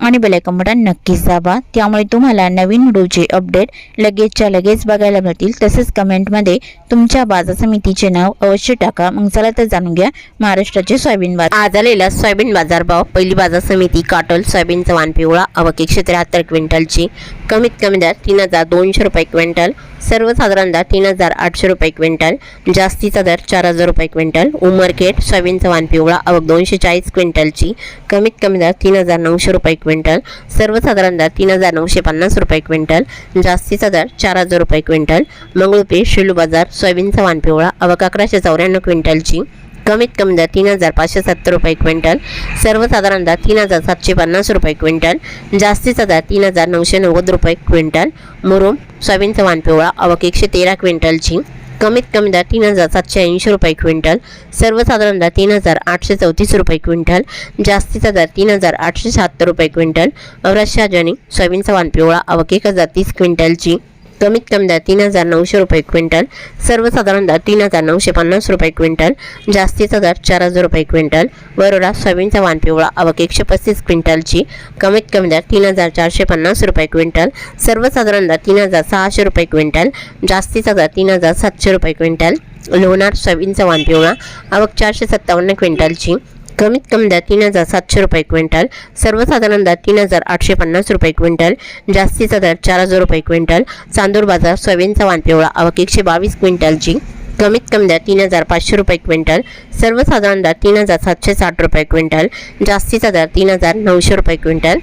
आणि bell icon button नक्कीच दाबा. त्यामुळे तुम्हाला नवीन व्हिडिओचे अपडेट लगेचच्या लगेच बघायला मिळतील. तसेच कमेंटमध्ये तुमच्या बाजार समितीचे नाव अवश्य टाका. मग चला तर जाणून घ्या महाराष्ट्राचे सोयाबीन बाजार. आज आलेला सोयाबीन बाजारभाव पहिली बाजार समिती काटोल सोयाबीनचा वाण पिवळा अवक एकशे त्र्याहत्तर क्विंटलची. कमीत कमी दर तीन हजार दोनशे रुपये क्विंटल. सर्व साधारणतः तीन हजार आठशे रुपये क्विंटल जास्तीचा दर चार हजार रुपये क्विंटल उमरखेड सोयाबीनचा वाण पिवळा अवक दोनशे चाळीस क्विंटलची कमीत कमी दर तीन हजार नऊशे रुपये क्विंटल सर्वसाधारण तीन हजार नऊशे पन्नास रुपये क्विंटल जास्तीचा दर चार हजार रुपये क्विंटल मंगळूपे शिलू बाजार सोयाबीनचा वाण पिवळा अवक अकराशे चौऱ्याण्णव क्विंटलची कमीत कमी दर तीन हजार पाचशे सत्तर रुपये क्विंटल. सर्वसाधारण दर तीन हजार सातशे पन्नास रुपये क्विंटल. जास्तीचा दर तीन हजार नऊशे नव्वद रुपये क्विंटल. मुरुम सोयाबीनचा वाण पिवळा अवक एकशे तेरा क्विंटलची कमीत कमी दर तीन हजार सातशे ऐंशी रुपये क्विंटल. सर्वसाधारण दर तीन हजार आठशे चौतीस रुपये क्विंटल. जास्तीचा दर तीन हजार आठशे शहात्तर रुपये क्विंटल. औरशाजनी सोयाबीनचा वाण पिवळा अवक एक हजार तीस क्विंटलची कमीत कमी दर तीन हजार नऊशे रुपये क्विंटल. सर्वसाधारण दर तीन हजार नऊशे पन्नास रुपये क्विंटल. जास्तीचा दर चार हजार रुपये क्विंटल. वरोडा सोयाबीनचा वाण पिवळा अवक एकशे पस्तीस क्विंटलची. कमीत कमी दर तीन हजार चारशे पन्नास रुपये क्विंटल. सर्वसाधारण दर तीन हजार सहाशे रुपये क्विंटल. जास्तीचा दर तीन हजार सातशे रुपये क्विंटल. लोणार सोयाबीनचा वाण पिवळा अवक चारशे सत्तावन्न क्विंटलची. कमीत कमी दर तीन हजार सातशे रुपये क्विंटल. सर्वसाधारण दर तीन हजार आठशे पन्नास रुपये क्विंटल. जास्तीचा दर चार हजार रुपये क्विंटल. चांदूर बाजार सोयाबीनचा वानपिवळा पिवळा. एकशे बावीस क्विंटलची कमीत कमी दर तीन हजार पाचशे रुपये क्विंटल. सर्वसाधारण दर तीन हजार सातशे साठ रुपये क्विंटल. जास्तीचा दर तीन हजार नऊशे रुपये क्विंटल.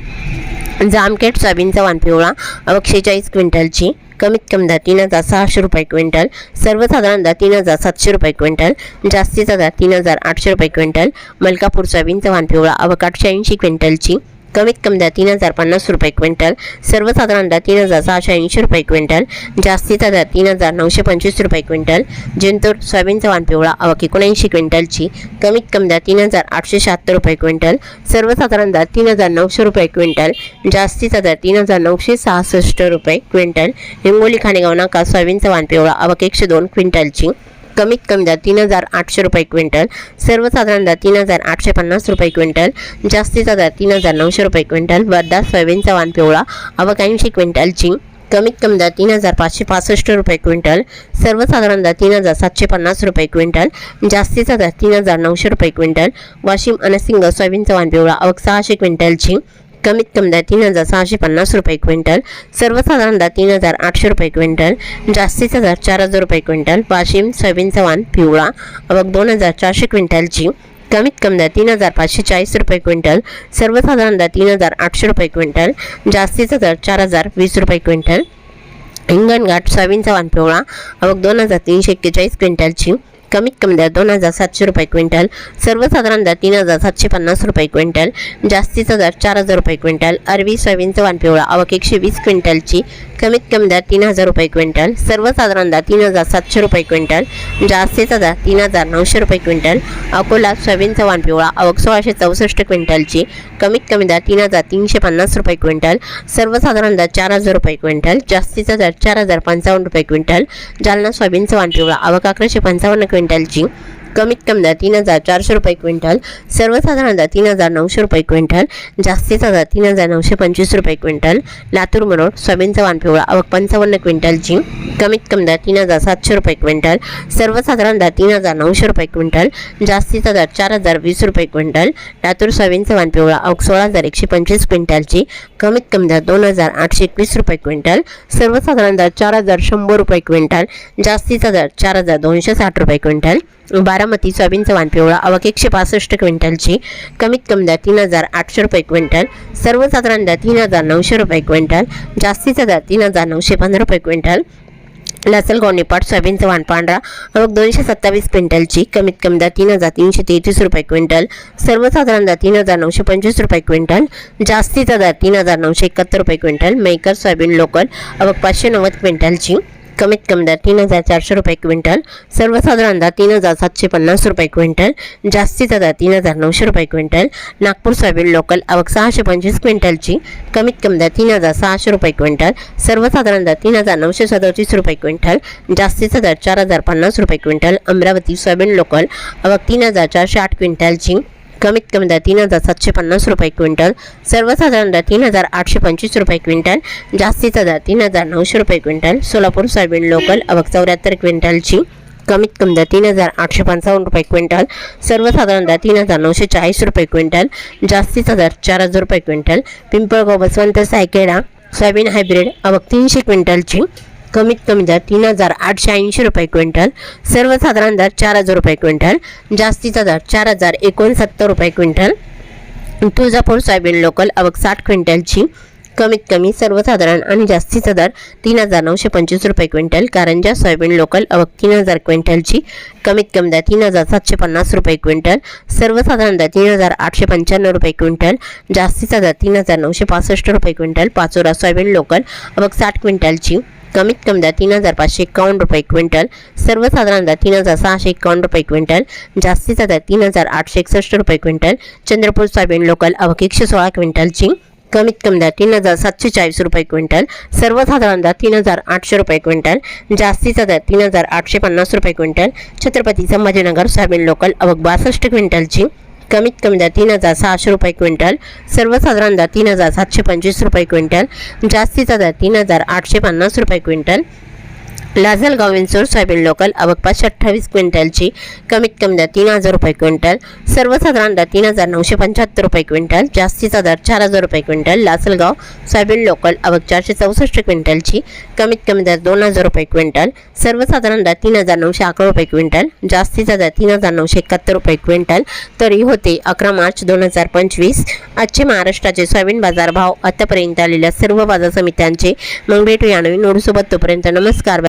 जामखेड सोयाबीनचा वानपिवळा पिवळा. शेचाळीस क्विंटलची कमीत कमी दर तीन हजार सहाशे रुपये क्विंटल सर्वसाधारण दर तीन हजार सातशे रुपये क्विंटल जास्तीचा दर तीन हजार आठशे रुपये क्विंटल मलकापूर सोयाबीनचा वाण पिवळा अवकाठशे ऐंशी क्विंटलची. कमीत कमी दर तीन हजार पन्नास रुपये क्विंटल सर्वसाधारण दर तीन हजार सहाशे ऐंशी रुपये क्विंटल जास्तीचा दर तीन हजार नऊशे पंचवीस रुपये क्विंटल जिंतूर सोयाबीनचा वाण पिवळा अवक एकोणऐंशी क्विंटलची कमीत कमी दर तीन हजार आठशे शहात्तर रुपये क्विंटल सर्वसाधारण दर तीन हजार नऊशे रुपये क्विंटल जास्तीचा दर तीन हजार नऊशे सहासष्ट रुपये क्विंटल हिंगोली खाणेगाव नाका सोयाबीनचा वाण पिवळा अवक एकशे दोन क्विंटलची कमीत कमी दर तीन हजार आठशे रुपये क्विंटल. सर्वसाधारण दर तीन हजार आठशे पन्नास रुपये क्विंटल. जास्तीचा दर तीन हजार नऊशे रुपये क्विंटल. वर्धा सोयाबीनचा वाण पिवळा. अवक ऐंशी क्विंटलची कमीत कमी दर तीन हजार पाचशे पासष्ट रुपये क्विंटल. सर्वसाधारण दर तीन हजार सातशे पन्नास रुपये क्विंटल. जास्तीचा दर तीन हजार नऊशे रुपये क्विंटल. वाशिम अनसिंग सोयाबीनचा वाण पिवळा. अवक सहाशे क्विंटलची कमीत कमी दर तीन हजार सहाशे पन्नास रुपये क्विंटल सर्वसाधारण दर तीन हजार आठशे रुपये क्विंटल जास्तीचा दर चार हजार रुपये क्विंटल वाशिम सोयाबीनचा वाण पिवळा अवक दोन हजार चारशे क्विंटलची कमीत कमी दर तीन हजार पाचशे चाळीस रुपये क्विंटल सर्वसाधारण दर तीन हजार आठशे रुपये क्विंटल जास्तीचा दर चार हजार वीस रुपये क्विंटल. हिंगणघाट सोयाबीनचा वाण पिवळा अवक दोन हजार तीनशे एक्केचाळीस क्विंटलची कमीत कमी दर दोन हजार सातशे रुपये क्विंटल सर्वसाधारण दर तीन हजार सातशे पन्नास रुपये क्विंटल जास्तीचा दर चार हजार रुपये क्विंटल अरवी सोयाबीनचं वाण पिवळा अवक एकशे वीस क्विंटलची कमीत कमी दर तीन हजार रुपये क्विंटल. सर्वसाधारण दर तीन हजार सातशे रुपये क्विंटल. जास्तीचा दर तीन हजार नऊशे रुपये क्विंटल. अकोला सोयाबीनचा वाण पिवळा अवक सोळाशे चौसष्ट क्विंटलची. कमीत कमी दर तीन हजार तीनशे पन्नास रुपये क्विंटल. सर्वसाधारण दर चार हजार रुपये क्विंटल. जास्तीचा दर चार हजार पंचावन्न रुपये क्विंटल. जालना सोयाबीनचा वाण पिवळा अवक अकराशे पंचावन्न क्विंटलची. कमीत कमी दर तीन हजार चारशे रुपये क्विंटल सर्वसाधारण दर तीन हजार नऊशे रुपये क्विंटल जास्तीचा दर तीन हजार नऊशे पंचवीस रुपये क्विंटल लातूर मरोड सोयाबीनचा वानपिवळा अवक पंचावन्न क्विंटलची कमीत कमी दर तीन हजार सातशे रुपये क्विंटल सर्वसाधारण दर तीन हजार नऊशे रुपये क्विंटल जास्तीचा दर चार हजार वीस रुपये क्विंटल लातूर सोयाबीनचा वानपिवळा पिवळा अवक सोळा हजार एकशे पंचवीस क्विंटलची कमीत कमी दर दोन हजार आठशे एकवीस रुपये क्विंटल सर्वसाधारण दर चार हजार शंभर रुपये क्विंटल जास्तीचा दर चार हजार दोनशे साठ रुपये क्विंटल. बारामती सोयाबीनचा वाण पिवळा अवक एकशे पासष्ट क्विंटलची कमीत कमी दर तीन हजार आठशे रुपये क्विंटल सर्वसाधारण दर तीन हजार नऊशे रुपये क्विंटल जास्तीचा दर तीन हजार नऊशे पंधरा रुपये क्विंटल. लासलगाव निपाट सोयाबीनचा वाण पांढरा रोग दोनशे सत्तावीस क्विंटलची कमीत कमी दर तीन हजार तीनशे तेहतीस रुपये क्विंटल. सर्वसाधारण दर तीन हजार नऊशे पंचवीस रुपये क्विंटल. जास्तीचा दर तीन हजार नऊशे एकाहत्तर रुपये क्विंटल. मेकर सोयाबीन लोकल अवघ पाचशे नव्वद क्विंटलची. कमीत कमी दर तीन हजार चारशे रुपये क्विंटल सर्वसाधारण दर तीन हजार सातशे पन्नास रुपये क्विंटल जास्तीचा दर तीन हजार नऊशे रुपये क्विंटल नागपूर सोयाबीन लोकल आवक सहाशे पंचवीस क्विंटलची कमीत कमी दर तीन हजार सहाशे रुपये क्विंटल सर्वसाधारण दर तीन हजार नऊशे सदतीस रुपये क्विंटल जास्तीचा दर चार हजार पन्नास रुपये क्विंटल अमरावती सोयाबीन लोकल आवक तीन हजार चारशे आठ क्विंटलची कमीत कमी दर तीन हजार सातशे पन्नास रुपये क्विंटल सर्वसाधारण दर तीन हजार आठशे पंचवीस रुपये क्विंटल जास्तीचा दर तीन हजार नऊशे रुपये क्विंटल सोलापूर सोयाबीन लोकल अवघ चौऱ्याहत्तर क्विंटलची कमीत कमी दर तीन हजार आठशे पंचावन्न रुपये क्विंटल सर्वसाधारण दर तीन हजार नऊशे चाळीस रुपये क्विंटल जास्तीचा दर चार हजार रुपये क्विंटल पिंपळगाव बसवंत सायकेडा सोयाबीन हायब्रिड अवघ तीनशे क्विंटलची कमीत कमी दर तीन हजार आठशे ऐंशी रुपये क्विंटल सर्वसाधारण दर चार हजार रुपये क्विंटल जास्तीचा दर चार हजार एकोणसत्तर रुपये क्विंटल. तुळजापूर सोयाबीन लोकल आवक साठ क्विंटलची कमीत कमी सर्वसाधारण आणि जास्तीचा दर तीन हजार नऊशे पंचवीस रुपये क्विंटल कारंजा सोयाबीन लोकल अवक तीन हजार क्विंटलची कमीत कमी दर तीन हजार सातशे पन्नास रुपये क्विंटल सर्वसाधारण दर तीन हजार आठशे पंच्याण्णव रुपये क्विंटल जास्तीचा दर तीन हजार नऊशे पासष्ट रुपये क्विंटल पाचोरा सोयाबीन लोकल अवक साठ क्विंटलची. कमीत कमी दर तीन हजार पाचशे एकावन्न रुपये क्विंटल. सर्वसाधारण दर तीन हजार सहाशे एकावन्न रुपये क्विंटल. जास्तीचा दर तीन हजार आठशे एकसष्ट रुपये क्विंटल. चंद्रपूर सोयाबीन लोकल आवक एकशे सोळा क्विंटलची कमीत कमी दर तीन हजार सातशे चाळीस रुपये क्विंटल. सर्वसाधारण दर तीन हजार आठशे रुपये क्विंटल. जास्तीचा दर तीन हजार आठशे पन्नास रुपये quintal. Chhatrapati Sambhajinagar soybean local अवघ बासष्ट क्विंटलची कमीत कमी दर तीन हजार सहाशे रुपये क्विंटल. सर्वसाधारण दर तीन हजार सातशे पंचवीस रुपये क्विंटल. जास्तीचा दर तीन हजार आठशे पन्नास रुपये quintal. Lasalgaon Vinchur soybean local आवक पाचशे अठ्ठावीस क्विंटलची कमीत कमी दर तीन हजार रुपये क्विंटल सर्वसाधारण दर तीन हजार नऊशे पंच्याहत्तर रुपये क्विंटल जास्तीचा दर चार हजार रुपये क्विंटल लासलगाव सोयाबीन लोकल आवक चारशे चौसष्ट क्विंटलची कमीत कमी दर दोन हजार रुपये क्विंटल सर्वसाधारण दर तीन हजार नऊशे अकरा रुपये क्विंटल जास्तीचा दर तीन हजार नऊशे एकाहत्तर रुपये क्विंटल तरी होते अकरा मार्च दोन हजार पंचवीस आजचे महाराष्ट्राचे सोयाबीन बाजार भाव आतापर्यंत आलेल्या सर्व बाजार समित्यांचे मग भेटूया नवीन नोडसोबत तोपर्यंत नमस्कार.